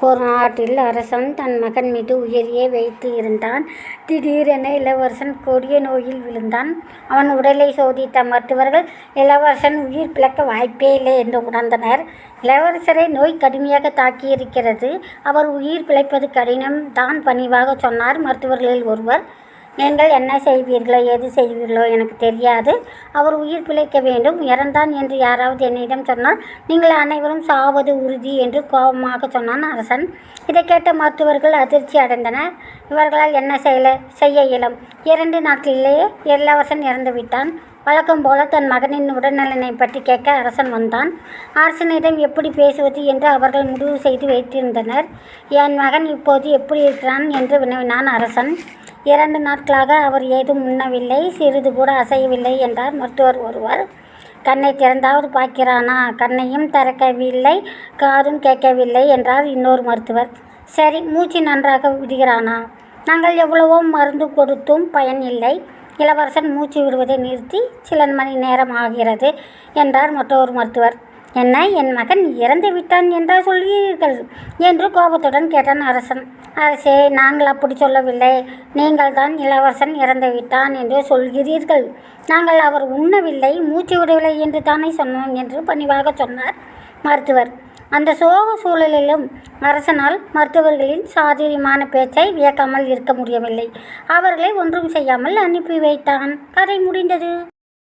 ஒரு நாட்டில் அரசன் தன் மகன் மீது உயிரியை வைத்து இருந்தான். திடீரென இளவரசன் கொடிய நோயில் விழுந்தான். அவன் உடலை சோதித்த மருத்துவர்கள் இளவரசன் உயிர் பிழக்க வாய்ப்பே இல்லை என்று உணர்ந்தனர். இளவரசரை நோய் கடுமையாக தாக்கியிருக்கிறது. அவர் உயிர் பிழைப்பது கடினம் தான் பணிவாகச் சொன்னார் மருத்துவர்களில் ஒருவர். நீங்கள் என்ன செய்வீர்களோ ஏது செய்வீர்களோ எனக்கு தெரியாது. அவர் உயிர் பிழைக்க வேண்டும். இறந்தான் என்று யாராவது என்னிடம் சொன்னால் நீங்கள் அனைவரும் சாவது உறுதி என்று கோபமாக சொன்னான் அரசன். இதை கேட்ட மருத்துவர்கள் அதிர்ச்சி அடைந்தனர். இவர்களால் என்ன செய்யல செய்ய இயலும்? இரண்டு நாட்களிலேயே இளவரசன் இறந்துவிட்டான். வழக்கம் போல தன் மகனின் உடல்நலனை பற்றி கேட்க அரசன் வந்தான். அரசனிடம் எப்படி பேசுவது என்று அவர்கள் முடிவு செய்து வைத்திருந்தனர். என் மகன் இப்போது எப்படி இருக்கிறான் என்று வினவினான் அரசன். இரண்டு நாட்களாக அவர் ஏதும் உண்ணவில்லை. சிறிது கூட அசையவில்லை என்றார் மருத்துவர் ஒருவர். கண்ணை திறந்தாவது பார்க்கிறானா? கண்ணையும் திறக்கவில்லை காதும் கேட்கவில்லை என்றார் இன்னொரு மருத்துவர். சரி மூச்சு நன்றாக விடுகிறானா? நாங்கள் எவ்வளவோ மருந்து கொடுத்தும் பயன் இல்லை. இளவரசன் மூச்சு விடுவதை நிறுத்தி சில மணி நேரம் ஆகிறது என்றார் மற்றொரு மருத்துவர். என்ன என் மகன் இறந்து விட்டான் என்றா சொல்கிறீர்கள்? என்று கோபத்துடன் கேட்டான் அரசன். அரசே நாங்கள் அப்படி சொல்லவில்லை. நீங்கள் தான் இளவரசன் இறந்துவிட்டான் என்று சொல்கிறீர்கள். நாங்கள் அவர் உண்ணவில்லை மூச்சு விடவில்லை என்று தானே சொன்னோம் என்று பணிவாகச் சொன்னார் மருத்துவர். அந்த சோக சூழலிலும் அரசனால் மருத்துவர்களின் சாதுரியமான பேச்சை வியக்காமல் இருக்க முடியவில்லை. அவர்களை ஒன்றும் செய்யாமல் அனுப்பி வைத்தான். கதை முடிந்தது.